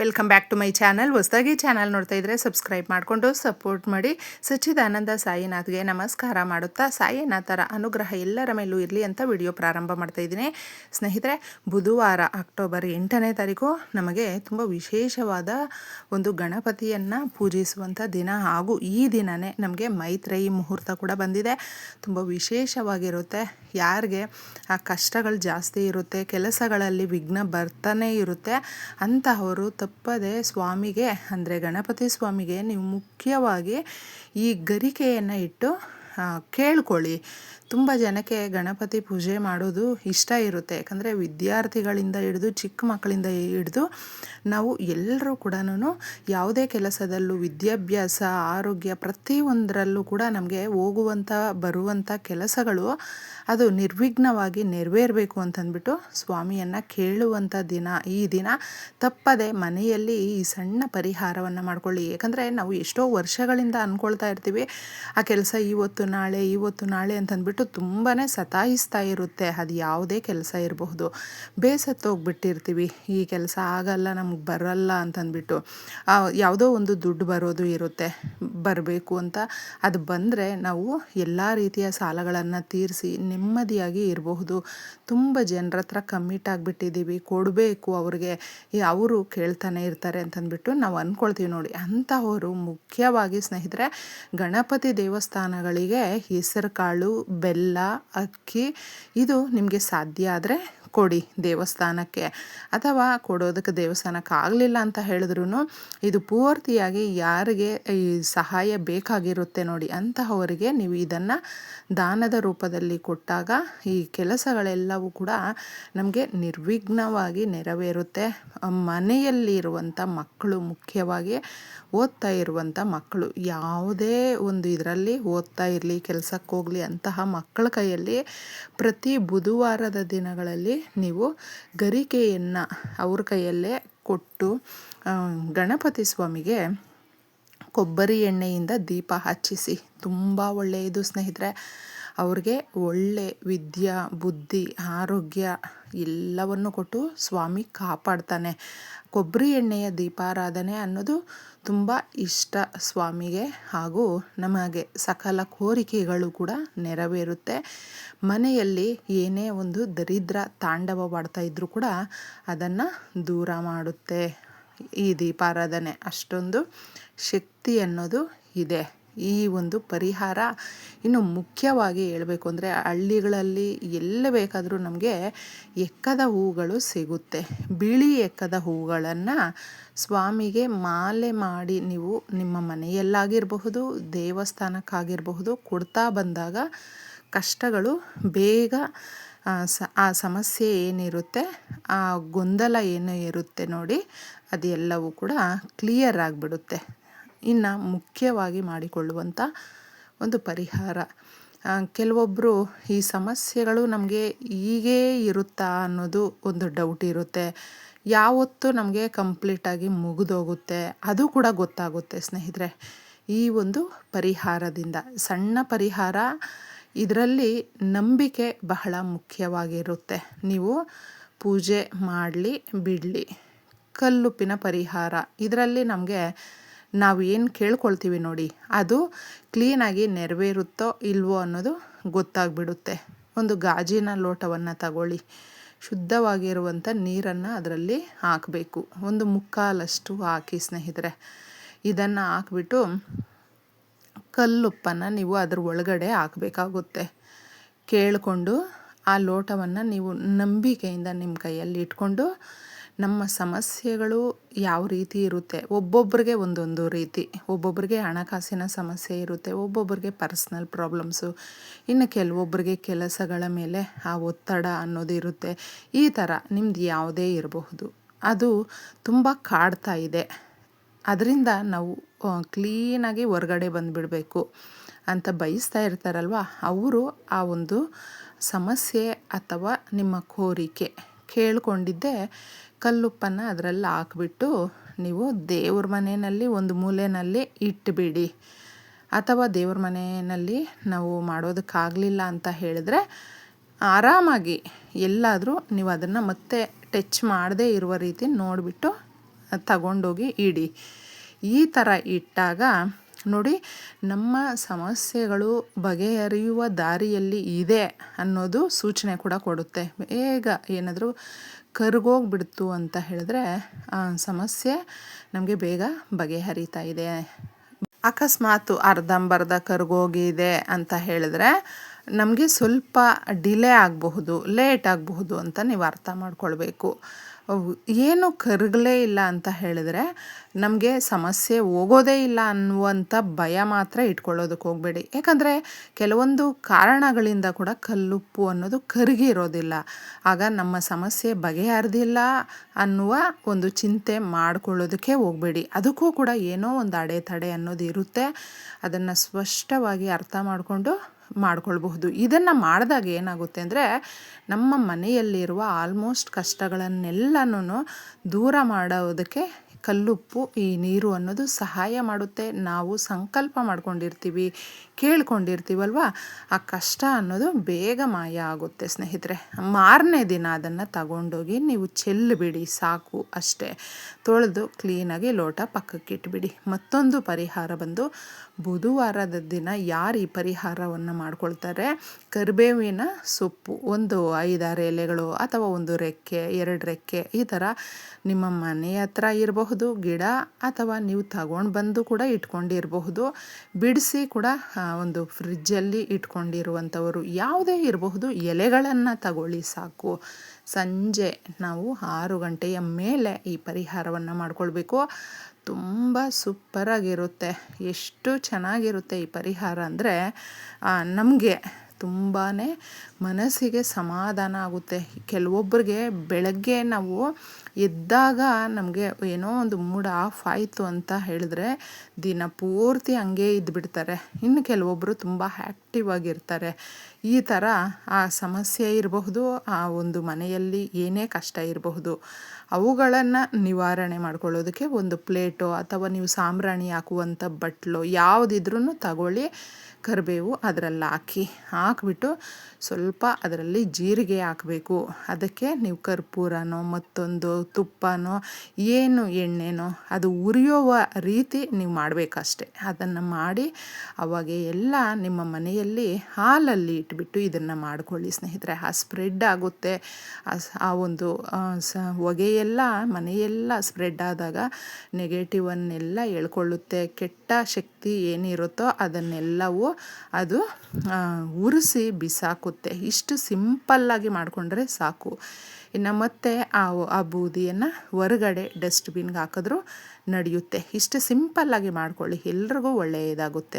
Welcome back to my channel ಹೊಸದಾಗಿ channel ನೋಡ್ತಾ ಇದ್ರೆ ಸಬ್ಸ್ಕ್ರೈಬ್ ಮಾಡಿಕೊಂಡು ಸಪೋರ್ಟ್ ಮಾಡಿ. ಸಚ್ಚಿದಾನಂದ ಸಾಯಿನಾಥ್ಗೆ ನಮಸ್ಕಾರ ಮಾಡುತ್ತಾ, ಸಾಯಿನಾಥರ ಅನುಗ್ರಹ ಎಲ್ಲರ ಮೇಲೂ ಇರಲಿ ಅಂತ ವಿಡಿಯೋ ಪ್ರಾರಂಭ ಮಾಡ್ತಾ ಇದ್ದೀನಿ. ಸ್ನೇಹಿತರೆ, ಬುಧವಾರ ಅಕ್ಟೋಬರ್ ಎಂಟನೇ ತಾರೀಕು ನಮಗೆ ತುಂಬ ವಿಶೇಷವಾದ ಒಂದು ಗಣಪತಿಯನ್ನು ಪೂಜಿಸುವಂಥ ದಿನ. ಹಾಗೂ ಈ ದಿನವೇ ನಮಗೆ ಮೈತ್ರೇಯಿ ಮುಹೂರ್ತ ಕೂಡ ಬಂದಿದೆ. ತುಂಬ ವಿಶೇಷವಾಗಿರುತ್ತೆ. ಯಾರಿಗೆ ಆ ಕಷ್ಟಗಳು ಜಾಸ್ತಿ ಇರುತ್ತೆ, ಕೆಲಸಗಳಲ್ಲಿ ವಿಘ್ನ ಬರ್ತಾನೆ ಇರುತ್ತೆ, ಅಂತಹವರು ತಪ್ಪದೆ ಸ್ವಾಮಿಗೆ ಅಂದರೆ ಗಣಪತಿ ಸ್ವಾಮಿಗೆ ನೀವು ಮುಖ್ಯವಾಗಿ ಈ ಗರಿಕೆಯನ್ನು ಇಟ್ಟು ಕೇಳ್ಕೊಳ್ಳಿ. ತುಂಬ ಜನಕ್ಕೆ ಗಣಪತಿ ಪೂಜೆ ಮಾಡೋದು ಇಷ್ಟ ಇರುತ್ತೆ. ಯಾಕಂದರೆ ವಿದ್ಯಾರ್ಥಿಗಳಿಂದ ಹಿಡಿದು ಚಿಕ್ಕ ಮಕ್ಕಳಿಂದ ಹಿಡಿದು ನಾವು ಎಲ್ಲರೂ ಕೂಡ ಯಾವುದೇ ಕೆಲಸದಲ್ಲೂ ವಿದ್ಯಾಭ್ಯಾಸ, ಆರೋಗ್ಯ ಪ್ರತಿಯೊಂದರಲ್ಲೂ ಕೂಡ ನಮಗೆ ಹೋಗುವಂಥ ಬರುವಂಥ ಕೆಲಸಗಳು ಅದು ನಿರ್ವಿಘ್ನವಾಗಿ ನೆರವೇರಬೇಕು ಅಂತಂದ್ಬಿಟ್ಟು ಸ್ವಾಮಿಯನ್ನು ಕೇಳುವಂಥ ದಿನ. ಈ ದಿನ ತಪ್ಪದೆ ಮನೆಯಲ್ಲಿ ಈ ಸಣ್ಣ ಪರಿಹಾರವನ್ನು ಮಾಡ್ಕೊಳ್ಳಿ. ಯಾಕಂದರೆ ನಾವು ಎಷ್ಟೋ ವರ್ಷಗಳಿಂದ ಅಂದ್ಕೊಳ್ತಾ ಇರ್ತೀವಿ, ಆ ಕೆಲಸ ಇವತ್ತು ನಾಳೆ, ಇವತ್ತು ನಾಳೆ ಅಂತಂದ್ಬಿಟ್ಟು ತುಂಬಾ ಸತಾಯಿಸ್ತಾ ಇರುತ್ತೆ. ಅದು ಯಾವುದೇ ಕೆಲಸ ಇರಬಹುದು. ಬೇಸತ್ತೋಗ್ಬಿಟ್ಟಿರ್ತೀವಿ ಈ ಕೆಲಸ ಆಗಲ್ಲ, ನಮ್ಗೆ ಬರಲ್ಲ ಅಂತಂದ್ಬಿಟ್ಟು. ಯಾವುದೋ ಒಂದು ದುಡ್ಡು ಬರೋದು ಇರುತ್ತೆ. ಬರಬೇಕು ಅಂತ. ಅದು ಬಂದರೆ ನಾವು ಎಲ್ಲ ರೀತಿಯ ಸಾಲಗಳನ್ನು ತೀರಿಸಿ ನೆಮ್ಮದಿಯಾಗಿ ಇರಬಹುದು. ತುಂಬ ಜನರ ಹತ್ರ ಕಮ್ಮಿಟ್ ಆಗಿಬಿಟ್ಟಿದ್ದೀವಿ. ಕೊಡಬೇಕು ಅವ್ರಿಗೆ. ಅವರು ಕೇಳ್ತಾನೆ ಇರ್ತಾರೆ ಅಂತಂದ್ಬಿಟ್ಟು ನಾವು ಅಂದ್ಕೊಳ್ತೀವಿ ನೋಡಿ. ಅಂಥವರು ಮುಖ್ಯವಾಗಿ ಸ್ನೇಹಿತರೆ, ಗಣಪತಿ ದೇವಸ್ಥಾನಗಳಿಗೆ ಹೆಸರು ಕಾಳು ಬೆಲ್ಲ ಅಕ್ಕಿ ಇದು ನಿಮಗೆ ಸಾಧ್ಯ ಆದರೆ ಕೊಡಿ ದೇವಸ್ಥಾನಕ್ಕೆ ಅಥವಾ ಕೊಡೋದಕ್ಕೆ ದೇವಸ್ಥಾನಕ್ಕೆ ಆಗಲಿಲ್ಲ ಅಂತ ಹೇಳಿದ್ರು ಇದು ಪೂರ್ತಿಯಾಗಿ ಯಾರಿಗೆ ಈ ಸಹಾಯ ಬೇಕಾಗಿರುತ್ತೆ ನೋಡಿ ಅಂತಹವರಿಗೆ ನೀವು ಇದನ್ನು ದಾನದ ರೂಪದಲ್ಲಿ ಕೊಟ್ಟಾಗ ಈ ಕೆಲಸಗಳೆಲ್ಲವೂ ಕೂಡ ನಮಗೆ ನಿರ್ವಿಘ್ನವಾಗಿ ನೆರವೇರುತ್ತೆ. ಮನೆಯಲ್ಲಿರುವಂಥ ಮಕ್ಕಳು ಮುಖ್ಯವಾಗಿ ಓದ್ತಾ ಇರುವಂಥ ಮಕ್ಕಳು ಯಾವುದೇ ಒಂದು ಇದರಲ್ಲಿ ಓದ್ತಾ ಇರಲಿ, ಕೆಲಸಕ್ಕೆ ಹೋಗಲಿ ಅಂತಹ ಮಕ್ಕಳ ಕೈಯಲ್ಲಿ ಪ್ರತಿ ಬುಧವಾರದ ದಿನಗಳಲ್ಲಿ ನೀವು ಗರಿಕೆಯನ್ನು ಅವ್ರ ಕೈಯಲ್ಲೇ ಕೊಟ್ಟು ಗಣಪತಿ ಸ್ವಾಮಿಗೆ ಕೊಬ್ಬರಿ ಎಣ್ಣೆಯಿಂದ ದೀಪ ಹಚ್ಚಿಸಿ. ತುಂಬ ಒಳ್ಳೆಯದು ಸ್ನೇಹಿತರೆ. ಅವ್ರಿಗೆ ಒಳ್ಳೆ ವಿದ್ಯಾ, ಬುದ್ಧಿ, ಆರೋಗ್ಯ ಎಲ್ಲವನ್ನು ಕೊಟ್ಟು ಸ್ವಾಮಿ ಕಾಪಾಡ್ತಾನೆ. ಕೊಬ್ಬರಿ ಎಣ್ಣೆಯ ದೀಪಾರಾಧನೆ ಅನ್ನೋದು ತುಂಬ ಇಷ್ಟ ಸ್ವಾಮಿಗೆ ಹಾಗೂ ನಮಗೆ ಸಕಲ ಕೋರಿಕೆಗಳು ಕೂಡ ನೆರವೇರುತ್ತೆ. ಮನೆಯಲ್ಲಿ ಏನೇ ಒಂದು ದರಿದ್ರ ತಾಂಡವವಾಡ್ತಾ ಇದ್ದರೂ ಕೂಡ ಅದನ್ನು ದೂರ ಮಾಡುತ್ತೆ. ಈ ದೀಪಾರಾಧನೆ ಅಷ್ಟೊಂದು ಶಕ್ತಿ ಅನ್ನೋದು ಇದೆ. ಈ ಒಂದು ಪರಿಹಾರ ಇನ್ನು ಮುಖ್ಯವಾಗಿ ಹೇಳಬೇಕು ಅಂದರೆ ಹಳ್ಳಿಗಳಲ್ಲಿ ಎಲ್ಲಿ ಬೇಕಾದರೂ ನಮಗೆ ಎಕ್ಕದ ಹೂಗಳು ಸಿಗುತ್ತೆ. ಬಿಳಿ ಎಕ್ಕದ ಹೂಗಳನ್ನು ಸ್ವಾಮಿಗೆ ಮಾಲೆ ಮಾಡಿ ನೀವು ನಿಮ್ಮ ಮನೆಯಲ್ಲಾಗಿರಬಹುದು, ದೇವಸ್ಥಾನಕ್ಕಾಗಿರಬಹುದು, ಕೊಡ್ತಾ ಬಂದಾಗ ಕಷ್ಟಗಳು ಬೇಗ, ಆ ಸಮಸ್ಯೆ ಏನಿರುತ್ತೆ, ಆ ಗೊಂದಲ ಏನು ಇರುತ್ತೆ ನೋಡಿ, ಅದೆಲ್ಲವೂ ಕೂಡ ಕ್ಲಿಯರ್ ಆಗಿಬಿಡುತ್ತೆ. ಇನ್ನು ಮುಖ್ಯವಾಗಿ ಮಾಡಿಕೊಳ್ಳುವಂಥ ಒಂದು ಪರಿಹಾರ. ಕೆಲವೊಬ್ಬರು ಈ ಸಮಸ್ಯೆಗಳು ನಮಗೆ ಹೀಗೇ ಇರುತ್ತಾ ಅನ್ನೋದು ಒಂದು ಡೌಟ್ ಇರುತ್ತೆ. ಯಾವತ್ತು ನಮಗೆ ಕಂಪ್ಲೀಟಾಗಿ ಮುಗಿದೋಗುತ್ತೆ. ಅದು ಕೂಡ ಗೊತ್ತಾಗುತ್ತೆ ಸ್ನೇಹಿತರೆ. ಈ ಒಂದು ಪರಿಹಾರದಿಂದ. ಸಣ್ಣ ಪರಿಹಾರ, ಇದರಲ್ಲಿ ನಂಬಿಕೆ ಬಹಳ ಮುಖ್ಯವಾಗಿರುತ್ತೆ. ನೀವು ಪೂಜೆ ಮಾಡಲಿ, ಬಿಡಲಿ, ಕಲ್ಲುಪ್ಪಿನ ಪರಿಹಾರ. ಇದರಲ್ಲಿ ನಮಗೆ ನಾವು ಏನು ಕೇಳ್ಕೊಳ್ತೀವಿ ನೋಡಿ, ಅದು ಕ್ಲೀನಾಗಿ ನೆರವೇರುತ್ತೋ ಇಲ್ವೋ ಅನ್ನೋದು ಗೊತ್ತಾಗ್ಬಿಡುತ್ತೆ. ಒಂದು ಗಾಜಿನ ಲೋಟವನ್ನು ತಗೊಳ್ಳಿ. ಶುದ್ಧವಾಗಿರುವಂಥ ನೀರನ್ನು ಅದರಲ್ಲಿ ಹಾಕಬೇಕು. ಒಂದು ಮುಕ್ಕಾಲಷ್ಟು ಹಾಕಿ ಸ್ನೇಹಿತರೆ. ಇದನ್ನು ಹಾಕ್ಬಿಟ್ಟು ಕಲ್ಲುಪ್ಪನ್ನು ನೀವು ಅದ್ರ ಒಳಗಡೆ ಹಾಕಬೇಕಾಗುತ್ತೆ. ಕೇಳಿಕೊಂಡು ಆ ಲೋಟವನ್ನು ನೀವು ನಂಬಿಕೆಯಿಂದ ನಿಮ್ಮ ಕೈಯಲ್ಲಿ ಇಟ್ಕೊಂಡು ನಮ್ಮ ಸಮಸ್ಯೆಗಳು ಯಾವ ರೀತಿ ಇರುತ್ತೆ? ಒಬ್ಬೊಬ್ಬರಿಗೆ ಒಂದೊಂದು ರೀತಿ. ಒಬ್ಬೊಬ್ಬರಿಗೆ ಹಣಕಾಸಿನ ಸಮಸ್ಯೆ ಇರುತ್ತೆ ಒಬ್ಬೊಬ್ಬರಿಗೆ ಪರ್ಸ್ನಲ್ ಪ್ರಾಬ್ಲಮ್ಸು, ಇನ್ನು ಕೆಲವೊಬ್ಬರಿಗೆ ಕೆಲಸಗಳ ಮೇಲೆ ಆ ಒತ್ತಡ ಅನ್ನೋದು ಇರುತ್ತೆ. ಈ ಥರ ನಿಮ್ದು ಯಾವುದೇ ಇರಬಹುದು. ಅದು ತುಂಬ ಕಾಡ್ತಾ ಇದೆ. ಅದರಿಂದ ನಾವು ಕ್ಲೀನಾಗಿ ಹೊರಗಡೆ ಬಂದುಬಿಡಬೇಕು ಅಂತ ಬಯಸ್ತಾ ಇರ್ತಾರಲ್ವ? ಅವರು ಆ ಒಂದು ಸಮಸ್ಯೆ ಅಥವಾ ನಿಮ್ಮ ಕೋರಿಕೆ ಕೇಳ್ಕೊಂಡಿದ್ದೆ ಕಲ್ಲುಪ್ಪನ್ನು ಅದರಲ್ಲಿ ಹಾಕ್ಬಿಟ್ಟು ನೀವು ದೇವ್ರ ಮನೆಯಲ್ಲಿ ಒಂದು ಮೂಲೆಯಲ್ಲಿ ಇಟ್ಟುಬಿಡಿ ಅಥವಾ ದೇವ್ರ ಮನೆಯಲ್ಲಿ ನಾವು ಮಾಡೋದಕ್ಕಾಗಲಿಲ್ಲ ಅಂತ ಹೇಳಿದ್ರೆ ಆರಾಮಾಗಿ ಎಲ್ಲಾದರೂ ನೀವು ಅದನ್ನು ಮತ್ತೆ ಟಚ್ ಮಾಡದೇ ಇರುವ ರೀತಿ ನೋಡಿಬಿಟ್ಟು ತಗೊಂಡೋಗಿ ಇಡಿ. ಈ ಥರ ಇಟ್ಟಾಗ ನೋಡಿ ನಮ್ಮ ಸಮಸ್ಯೆಗಳು ಬಗೆಹರಿಯುವ ದಾರಿಯಲ್ಲಿ ಇದೆ ಅನ್ನೋದು ಸೂಚನೆ ಕೂಡ ಕೊಡುತ್ತೆ. ಬೇಗ ಏನಾದರೂ ಕರ್ಗೋಗ್ಬಿಡ್ತು ಅಂತ ಹೇಳಿದ್ರೆ, ಆ ಸಮಸ್ಯೆ ನಮಗೆ ಬೇಗ ಬಗೆಹರಿತಾ ಇದೆ. ಅಕಸ್ಮಾತ್ ಅರ್ಧಂಬರ್ಧ ಕರ್ಗೋಗಿದೆ ಅಂತ ಹೇಳಿದ್ರೆ, ನಮಗೆ ಸ್ವಲ್ಪ ಡಿಲೇ ಆಗಬಹುದು, ಲೇಟ್ ಆಗಬಹುದು ಅಂತ ನೀವು ಅರ್ಥ ಮಾಡ್ಕೊಳ್ಬೇಕು. ಏನು ಕರಗಲೇ ಇಲ್ಲ ಅಂತ ಹೇಳಿದ್ರೆ ನಮಗೆ ಸಮಸ್ಯೆ ಹೋಗೋದೇ ಇಲ್ಲ ಅನ್ನುವಂಥ ಭಯ ಮಾತ್ರ ಇಟ್ಕೊಳ್ಳೋದಕ್ಕೆ ಹೋಗಬೇಡಿ. ಯಾಕಂದರೆ ಕೆಲವೊಂದು ಕಾರಣಗಳಿಂದ ಕೂಡ ಕಲ್ಲುಪ್ಪು ಅನ್ನೋದು ಕರಗಿರೋದಿಲ್ಲ ಆಗ ನಮ್ಮ ಸಮಸ್ಯೆ ಬಗೆಹರಿದಿಲ್ಲ ಅನ್ನುವ ಒಂದು ಚಿಂತೆ ಮಾಡಿಕೊಳ್ಳೋದಕ್ಕೆ ಹೋಗಬೇಡಿ. ಅದಕ್ಕೂ ಕೂಡ ಏನೋ ಒಂದು ಅಡೆತಡೆ ಅನ್ನೋದು ಇರುತ್ತೆ. ಅದನ್ನು ಸ್ಪಷ್ಟವಾಗಿ ಅರ್ಥ ಮಾಡಿಕೊಂಡು ಮಾಡ್ಕೊಳ್ಬಹುದು. ಇದನ್ನು ಮಾಡಿದಾಗ ಏನಾಗುತ್ತೆ ಅಂದರೆ ನಮ್ಮ ಮನೆಯಲ್ಲಿರುವ ಆಲ್ಮೋಸ್ಟ್ ಕಷ್ಟಗಳನ್ನೆಲ್ಲನೂ ದೂರ ಮಾಡೋದಕ್ಕೆ ಕಲ್ಲುಪ್ಪು ಈ ನೀರು ಅನ್ನೋದು ಸಹಾಯ ಮಾಡುತ್ತೆ. ನಾವು ಸಂಕಲ್ಪ ಮಾಡ್ಕೊಂಡಿರ್ತೀವಿ, ಕೇಳ್ಕೊಂಡಿರ್ತೀವಲ್ವ? ಆ ಕಷ್ಟ ಅನ್ನೋದು ಬೇಗ ಮಾಯ ಆಗುತ್ತೆ ಸ್ನೇಹಿತರೆ. ಮಾರನೇ ದಿನ ಅದನ್ನು ತಗೊಂಡೋಗಿ ನೀವು ಚೆಲ್ಲಿಬಿಡಿ, ಸಾಕು ಅಷ್ಟೇ. ತೊಳೆದು ಕ್ಲೀನಾಗಿ ಲೋಟ ಪಕ್ಕಕ್ಕೆ ಇಟ್ಬಿಡಿ. ಮತ್ತೊಂದು ಪರಿಹಾರ ಬಂದು ಬುಧವಾರದ ದಿನ ಯಾರು ಈ ಪರಿಹಾರವನ್ನು ಮಾಡ್ಕೊಳ್ತಾರೆ? ಕರಿಬೇವಿನ ಸೊಪ್ಪು. ಒಂದು ಐದಾರು ಎಲೆಗಳು ಅಥವಾ ಒಂದು ರೆಕ್ಕೆ, ಎರಡು ರೆಕ್ಕೆ ಈ ಥರ ನಿಮ್ಮ ಮನೆ ಹತ್ರ ಇರಬಹುದು, ಗಿಡ ಅಥವಾ ನೀವು ತಗೊಂಡು ಬಂದು ಕೂಡ ಇಟ್ಕೊಂಡಿರಬಹುದು. ಬಿಡಿಸಿ ಕೂಡ ಒಂದು ಫ್ರಿಜ್ಜಲ್ಲಿ ಇಟ್ಕೊಂಡಿರುವಂಥವರು ಯಾವುದೇ ಇರಬಹುದು. ಎಲೆಗಳನ್ನು ತಗೊಳ್ಳಿ ಸಾಕು. ಸಂಜೆ ನಾವು ಆರು ಗಂಟೆಯ ಮೇಲೆ ಈ ಪರಿಹಾರವನ್ನು ಮಾಡಿಕೊಳ್ಬೇಕು. ತುಂಬ ಸೂಪರಾಗಿರುತ್ತೆ. ಎಷ್ಟು ಚೆನ್ನಾಗಿರುತ್ತೆ ಈ ಪರಿಹಾರ ಅಂದರೆ ನಮಗೆ ತುಂಬಾ ಮನಸ್ಸಿಗೆ ಸಮಾಧಾನ ಆಗುತ್ತೆ. ಕೆಲವೊಬ್ಬರಿಗೆ ಬೆಳಗ್ಗೆ ನಾವು ಎದ್ದಾಗ ನಮಗೆ ಏನೋ ಒಂದು ಮೂಡ್ ಆಫ್ ಆಯಿತು ಅಂತ ಹೇಳಿದ್ರೆ ದಿನ ಪೂರ್ತಿ ಹಂಗೆ ಇದ್ದುಬಿಡ್ತಾರೆ ಇನ್ನು ಕೆಲವೊಬ್ಬರು ತುಂಬ ಆ್ಯಕ್ಟಿವ್ ಆಗಿರ್ತಾರೆ. ಈ ಥರ ಆ ಸಮಸ್ಯೆ ಇರಬಹುದು, ಆ ಒಂದು ಮನೆಯಲ್ಲಿ ಏನೇ ಕಷ್ಟ ಇರಬಹುದು. ಅವುಗಳನ್ನು ನಿವಾರಣೆ ಮಾಡ್ಕೊಳ್ಳೋದಕ್ಕೆ ಒಂದು ಪ್ಲೇಟೋ ಅಥವಾ ನೀವು ಸಾಂಬ್ರಾಣಿ ಹಾಕುವಂಥ ಬಟ್ಲು ಯಾವುದಿದ್ರೂ ತಗೊಳ್ಳಿ, ಕರಿಬೇವು ಅದರಲ್ಲಿ ಹಾಕಿ, ಹಾಕ್ಬಿಟ್ಟು ಸ್ವಲ್ಪ ಅದರಲ್ಲಿ ಜೀರಿಗೆ ಹಾಕಬೇಕು. ಅದಕ್ಕೆ ನೀವು ಕರ್ಪೂರನೋ ಮತ್ತೊಂದು ತುಪ್ಪನೋ ಏನು ಎಣ್ಣೆನೋ ಅದು ಉರಿಯುವ ರೀತಿ ನೀವು ಮಾಡಬೇಕಷ್ಟೆ. ಅದನ್ನು ಮಾಡಿ ಅವಾಗ ಎಲ್ಲ ನಿಮ್ಮ ಮನೆಯಲ್ಲಿ ಹಾಲಲ್ಲಿ ಇಟ್ಬಿಟ್ಟು ಇದನ್ನು ಮಾಡ್ಕೊಳ್ಳಿ ಸ್ನೇಹಿತರೆ. ಆ ಸ್ಪ್ರೆಡ್ ಆಗುತ್ತೆ. ಆ ಒಂದು ಸ ಹೊಗೆಯೆಲ್ಲ ಮನೆಯೆಲ್ಲ ಸ್ಪ್ರೆಡ್ ಆದಾಗ ನೆಗೆಟಿವನ್ನೆಲ್ಲ ಎಳ್ಕೊಳ್ಳುತ್ತೆ ಕೆಟ್ಟ ಶಕ್ತಿ ಏನಿರುತ್ತೋ ಅದನ್ನೆಲ್ಲವೂ ಅದು ಉರಿಸಿ ಬಿಸಾಕುತ್ತೆ. ಇಷ್ಟು ಸಿಂಪಲ್ಲಾಗಿ ಮಾಡಿಕೊಂಡ್ರೆ ಸಾಕು. ಇನ್ನು ಮತ್ತೆ ಆ ಆ ಬೂದಿಯನ್ನು ಹೊರಗಡೆ ಡಸ್ಟ್ಬಿನ್ಗೆ ಹಾಕಿದ್ರೂ ನಡೆಯುತ್ತೆ. ಇಷ್ಟು ಸಿಂಪಲ್ಲಾಗಿ ಮಾಡ್ಕೊಳ್ಳಿ. ಎಲ್ರಿಗೂ ಒಳ್ಳೆಯದಾಗುತ್ತೆ.